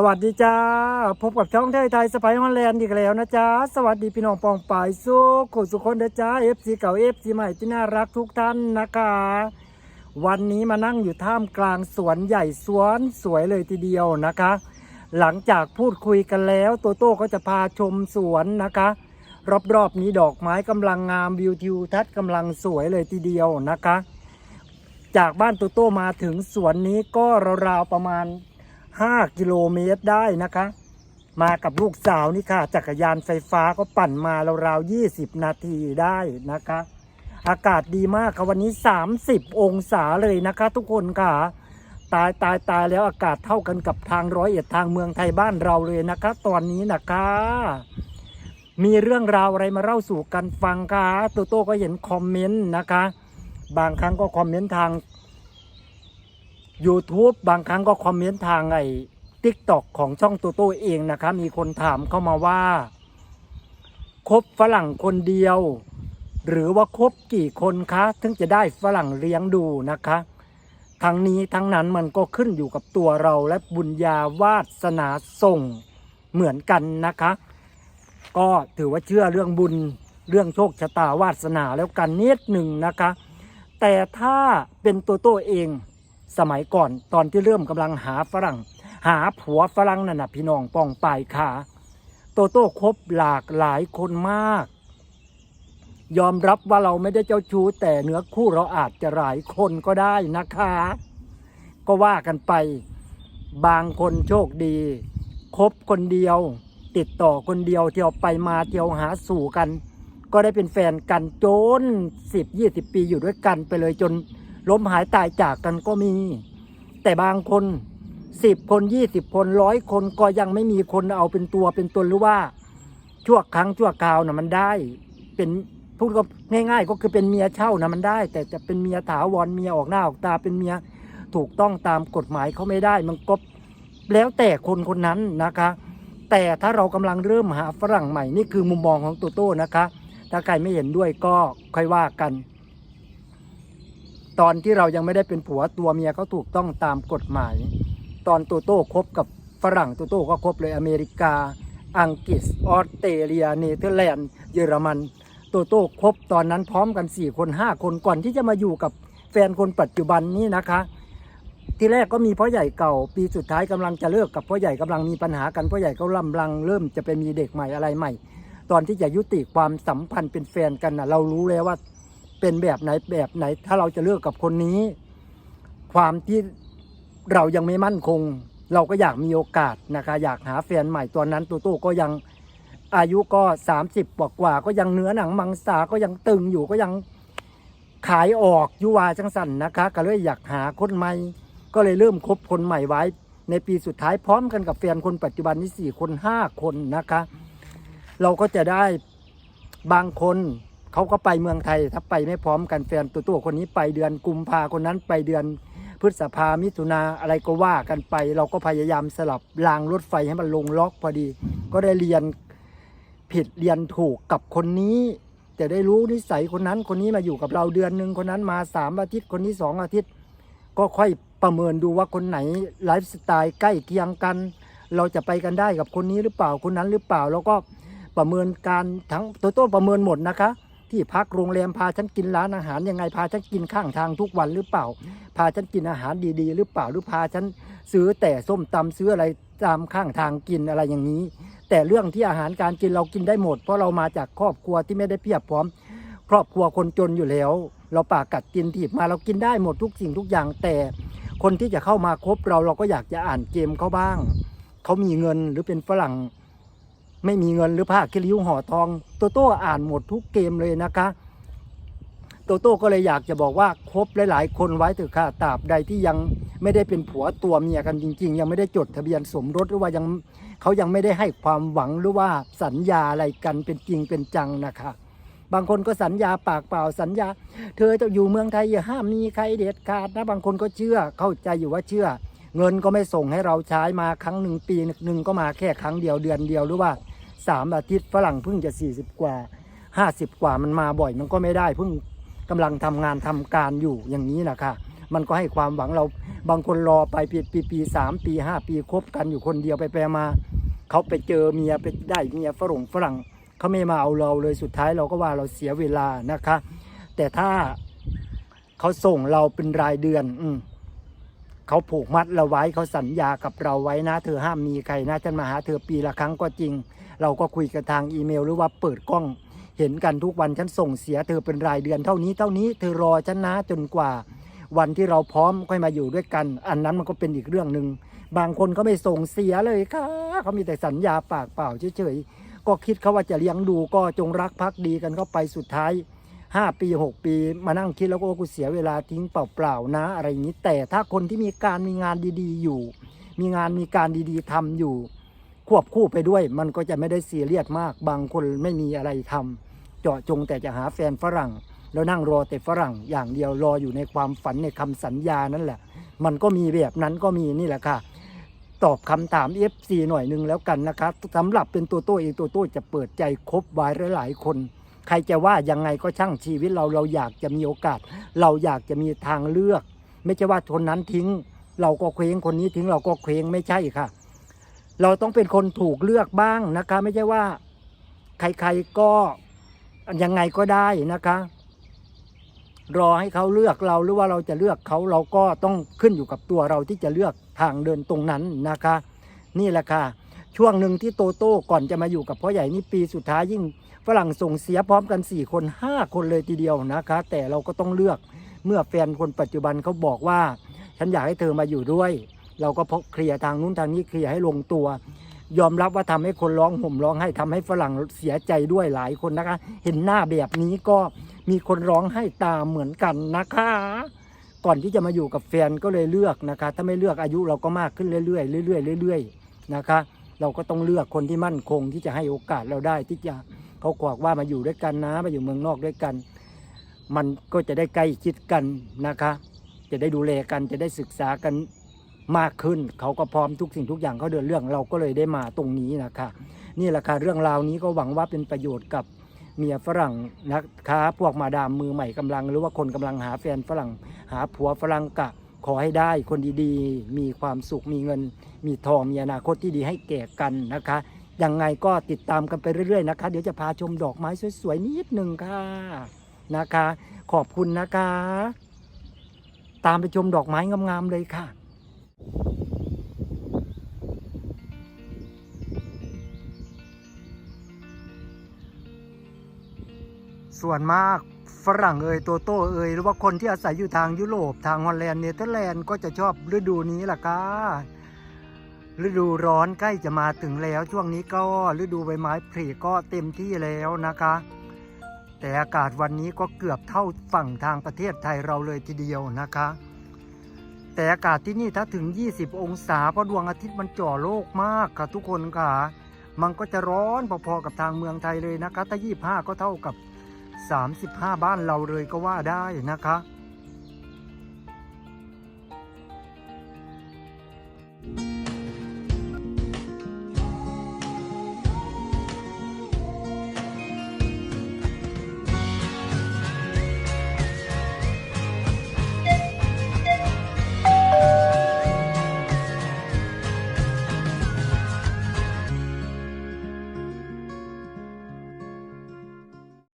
สวัสดีจ้า พบกับช่องไทยไทยสไปฮอนแลนด์อีกแล้วนะจ๊ะสวัสดีพี่น้องปองปายสุขสุขคนเด้อจ้า FC เก่า FC ใหม่ที่น่ารักทุกท่านนะคะ วันนี้มานั่งอยู่ท่ามกลางสวนใหญ่สวนสวยเลยทีเดียวนะคะ หลังจากพูดคุยกันแล้วโตโต้ก็จะพาชมสวนนะคะ รอบๆนี้ดอกไม้กำลังงามวิวทิวทัศน์กำลังสวยเลยทีเดียวนะคะ จากบ้านโตโต้มาถึงสวนนี้ก็ราวๆประมาณ 5 กิโลเมตรได้นะคะ มากับลูกสาวนี่ค่ะ จักรยานไฟฟ้าก็ปั่นมาราวๆ20 นาทีได้นะคะ อากาศดีมากค่ะวันนี้ 30 องศาเลยนะคะ ทุกคนค่ะ ตายตายตายแล้วอากาศเท่ากันกับทางร้อยเอ็ดทางเมืองไทยบ้านเราเลยนะคะ ตอนนี้นะคะ มีเรื่องราวอะไรมาเล่าสู่กันฟังคะโตโต้ก็เห็นคอมเมนต์นะคะบางครั้งก็คอมเมนต์ทาง YouTube บางครั้งก็คอมเมนต์ทางไอ้ทิกตอกของช่องโตโต้เองนะคะมีคนถามเข้ามาว่าคบฝรั่งคนเดียว หรือว่าคบกี่คนคะถึงจะได้ฝรั่งเลี้ยงดูนะคะ ทั้งนี้ทั้งนั้นมันก็ขึ้นอยู่กับตัวเราและบุญญาวาสนาส่งเหมือนกันนะคะ ก็ถือว่าเชื่อเรื่องบุญเรื่องโชคชะตาวาสนาแล้วกันนิดหนึ่งนะคะ แต่ถ้าเป็นตัวโต้เอง สมัยก่อนตอนที่เริ่มกำลังหาฝรั่ง หาผัวฝรั่งนั่นนะพี่น้องป้องปลายขาโตโต้คบหลากหลายคนมาก ยอมรับว่าเราไม่ได้เจ้าชู้แต่เนื้อคู่เราอาจจะหลายคนก็ได้นะคะ ก็ว่ากันไป บางคนโชคดีคบคนเดียว ติดต่อคนเดียวเที่ยวไปมาเที่ยวหาสู่กัน ก็ได้เป็นแฟนกันจนสิบยี่สิบปีอยู่ด้วยกันไปเลยจน ล้มหายตายจากกันก็มี แต่บางคนสิบคนยี่สิบคนร้อยคนก็ยังไม่มีคนเอาเป็นตัวเป็นตนหรือว่า ชั่วครั้งชั่วคราวนะมันได้ เป็นพูดก็ง่าย ๆ ก็คือเป็นเมียเช่านะมันได้ แต่จะเป็นเมียถาวรเมียออกหน้าออกตาเป็นเมียถูกต้องตามกฎหมายเขาไม่ได้ มันก็แล้วแต่คนคนนั้นนะคะ แต่ถ้าเรากำลังเริ่มหาฝรั่งใหม่นี่คือมุมมองของโตโต้นะคะ ถ้าใครไม่เห็นด้วยก็ค่อยว่ากัน ตอนที่เรายังไม่ได้เป็นผัวตัวเมียเขาถูกต้องตามกฎหมาย ตอนโตโต้คบกับฝรั่งโตโต้ก็คบเลยอเมริกา อังกฤษออสเตรเลียเนเธอร์แลนด์เยอรมันโตโต้คบตอนนั้นพร้อมกัน 4 คน 5 คนก่อนที่จะมาอยู่กับแฟนคนปัจจุบันนี้นะคะ ที่แรกก็มีพ่อใหญ่เก่า ปีสุดท้ายกำลังจะเลิกกับพ่อใหญ่กำลังมีปัญหากันพ่อใหญ่ก็ลำลัง เริ่มจะไปมีเด็กใหม่อะไรใหม่ ตอนที่จะยุติความสัมพันธ์เป็นแฟนกันนะเรารู้แล้วว่า เป็นแบบไหนแบบไหน ถ้าเราจะเลิกกับคนนี้ ความที่เรายังไม่มั่นคง เราก็อยากมีโอกาสนะคะ อยากหาแฟนใหม่ตอนนั้นตัวโต้ก็ยังอายุก็ 30กว่ากว่าก็ยังเนื้อหนังมังสาก็ยังตึงอยู่ก็ยังขายออกยุวาจังสันนะคะ ก็เลยอยากหาคนใหม่ ก็เลยเริ่มคบคนใหม่ไว้ ในปีสุดท้ายพร้อมกันกับแฟนคนปัจจุบันนี่สี่คนห้าคนนะคะ เราก็จะได้บางคน เขาก็ไปเมืองไทยถ้าไปไม่พร้อมกันแฟนตัวตัวคนนี้ไปเดือนกุมภาคนนั้นไปเดือนพฤษภามิถุนาอะไรก็ว่ากันไป เราก็พยายามสลับรางรถไฟให้มันลงล็อกพอดี ก็ได้เรียนผิดเรียนถูกกับคนนี้จะได้รู้นิสัยคนนั้นคนนี้มาอยู่กับเราเดือนหนึ่งคนนั้นมาสามอาทิตย์คนนี้สองอาทิตย์ ก็ค่อยประเมินดูว่าคนไหนไลฟ์สไตล์ใกล้เคียงกัน เราจะไปกันได้กับคนนี้หรือเปล่าคนนั้นหรือเปล่า แล้วก็ประเมินการทั้งตัวโต้ประเมินหมดนะคะ ที่พักโรงแรมพาฉันกินร้านอาหารยังไงพาฉันกินข้างทางทุกวันหรือเปล่า พาฉันกินอาหารดีๆ หรือเปล่าหรือพาฉันซื้อแต่ส้มตำซื้ออะไรตามข้างทางกินอะไรอย่างนี้ แต่เรื่องที่อาหารการกินเรากินได้หมด เพราะเรามาจากครอบครัวที่ไม่ได้เพียบพร้อม ครอบครัวคนจนอยู่แล้ว เราปากกัดกินถีบมาเรากินได้หมดทุกสิ่งทุกอย่าง แต่คนที่จะเข้ามาคบเราเราก็อยากจะอ่านเกมเขาบ้างเขามีเงินหรือเป็นฝรั่ง ไม่มีเงินหรือผ้าคิริ้วห่อทอง โตโต้อ่านหมดทุกเกมเลยนะคะ โตโต้ก็เลยอยากจะบอกว่าคบหลาย ๆ คนไว้เถอะค่ะตราบใดที่ยังไม่ได้เป็นผัวตัวเมียกันจริง ๆ ยังไม่ได้จดทะเบียนสมรสหรือว่ายังเขายังไม่ได้ให้ความหวังหรือว่าสัญญาอะไรกันเป็นจริงเป็นจังนะคะบางคนก็สัญญาปากเปล่าสัญญา เธอจะอยู่เมืองไทยอย่าห้ามมีใครเด็ดขาดนะบางคนก็เชื่อเข้าใจอยู่ว่าเชื่อ เงินก็ไม่ส่งให้เราใช้มาครั้งหนึ่งปีหนึ่งก็มาแค่ครั้งเดียวเดือนเดียวหรือว่าสามอาทิตย์ฝรั่งเพิ่งจะสี่สิบกว่าห้าสิบกว่ามันมาบ่อย มันก็ไม่ได้เพิ่งกำลังทำงานทำการอยู่อย่างนี้นะค่ะมันก็ให้ความหวังเราบางคนรอไปปีปีปีสามปีห้าปีคบกันอยู่คนเดียวไปไปมา เขาไปเจอเมียไปได้เมียฝรั่งฝรั่งเขาไม่มาเอาเราเลยสุดท้ายเราก็ว่าเราเสียเวลานะคะ แต่ถ้าเขาส่งเราเป็นรายเดือน อืม เขาผูกมัดเราไว้เขาสัญญากับเราไว้นะ เธอห้ามมีใครนะฉันมาหาเธอปีละครั้งก็จริง เราก็คุยกันทางอีเมลหรือว่าเปิดกล้อง เห็นกันทุกวันฉันส่งเสียเธอเป็นรายเดือนเท่านี้เท่านี้เธอรอฉันนะจนกว่า วันที่เราพร้อมค่อยมาอยู่ด้วยกัน อันนั้นมันก็เป็นอีกเรื่องหนึ่งบางคนก็ไม่ส่งเสียเลยค่ะเขามีแต่สัญญาปากเปล่าเฉยๆก็คิดเขาว่าจะเลี้ยงดูก็จงรักภักดีกันเข้าไปสุดท้าย ห้าปีหกปี มานั่งคิดแล้วก็ว่ากูเสียเวลาทิ้งเปล่าๆนะ อะไรอย่างนี้ แต่ถ้าคนที่มีการมีงานดีๆอยู่ มีงานมีการดีๆทำอยู่ ควบคู่ไปด้วย มันก็จะไม่ได้เสียเรียดมาก บางคนไม่มีอะไรทำเจาะจงแต่จะหาแฟนฝรั่ง แล้วนั่งรอแต่ฝรั่ง อย่างเดียวรออยู่ในความฝันในคำสัญญานั่นแหละ มันก็มีแบบนั้นก็มีนี่แหละค่ะตอบคำถาม FC หน่อยหนึ่งแล้วกันนะคะสำหรับเป็นตัวโต้เองตัวโต้จะเปิดใจคบไว้หลายๆคน ใครจะว่ายังไงก็ช่างชีวิตเราเราอยากจะมีโอกาส เราอยากจะมีทางเลือก ไม่ใช่ว่าคนนั้นทิ้ง เราก็เคว้งคนนี้ทิ้งเราก็เคว้งไม่ใช่ค่ะ เราต้องเป็นคนถูกเลือกบ้างนะคะ ไม่ใช่ว่า ใครๆก็ยังไงก็ได้นะคะ รอให้เขาเลือกเราหรือว่าเราจะเลือกเขาเราก็ต้องขึ้นอยู่กับตัวเราที่จะเลือกทางเดินตรงนั้นนะคะ นี่แหละค่ะช่วงหนึ่งที่โตโต้ก่อนจะมาอยู่กับพ่อใหญ่นี่ปีสุดท้ายยิ่ง ฝรั่งส่งเสียพร้อมกัน 4 คน 5 คนเลยทีเดียวนะคะ แต่เราก็ต้องเลือกเมื่อแฟนคนปัจจุบันเขาบอกว่า ฉันอยากให้เธอมาอยู่ด้วย เราก็พบเคลียร์ทางนู้นทางนี้เคลียร์ให้ลงตัวยอมรับว่าทำให้คนร้องห่มร้องให้ทำให้ฝรั่งเสียใจด้วยหลายคนนะคะ เห็นหน้าแบบนี้ก็มีคนร้องให้ตามเหมือนกันนะคะ ก่อนที่จะมาอยู่กับแฟนก็เลยเลือกนะคะ ถ้าไม่เลือกอายุเราก็มากขึ้นเรื่อยๆเรื่อยๆเรื่อยๆนะคะ เราก็ต้องเลือกคนที่มั่นคงที่จะให้โอกาสเราได้ที่จะ เขาขวากว่ามาอยู่ด้วยกันนะมาอยู่เมืองนอกด้วยกัน มันก็จะได้ใกล้ชิดกันนะคะ จะได้ดูแลกันจะได้ศึกษากันมากขึ้น เขาก็พร้อมทุกสิ่งทุกอย่างเขาเดินเรื่องเราก็เลยได้มาตรงนี้นะคะ นี่แหละค่ะเรื่องราวนี้ก็หวังว่าเป็นประโยชน์กับเมียฝรั่งนะคะพวกมาดามมือใหม่กำลัง หรือว่าคนกำลังหาแฟนฝรั่ง หาผัวฝรั่งกะ ขอให้ได้คนดีๆ มีความสุขมีเงิน มีทองมีอนาคตที่ดีให้แก่กันนะคะ ยังไงก็ติดตามกันไปเรื่อยๆนะคะ เดี๋ยวจะพาชมดอกไม้สวยๆนิดหนึ่งค่ะนะคะ ขอบคุณนะคะ ตามไปชมดอกไม้งามๆเลยค่ะส่วนมากฝรั่งเอ่ยโตโต้เอ่ยหรือว่าคนที่อาศัยอยู่ทางยุโรปทางฮอลแลนด์เนเธอร์แลนด์ก็จะชอบฤดูนี้ล่ะค่ะ ฤดูร้อนใกล้จะมาถึงแล้ว ช่วงนี้ก็ฤดูใบไม้ผลิก็เต็มที่แล้วนะคะ แต่อากาศวันนี้ก็เกือบเท่าฝั่งทางประเทศไทยเราเลยทีเดียวนะคะ แต่อากาศที่นี่ถ้าถึง 20 องศาเพราะดวงอาทิตย์มันจ่อโลกมากค่ะทุกคนค่ะ มันก็จะร้อนพอๆกับทางเมืองไทยเลยนะคะ ถ้า 25 ก็เท่ากับ 35 บ้านเราเลยก็ว่าได้นะคะ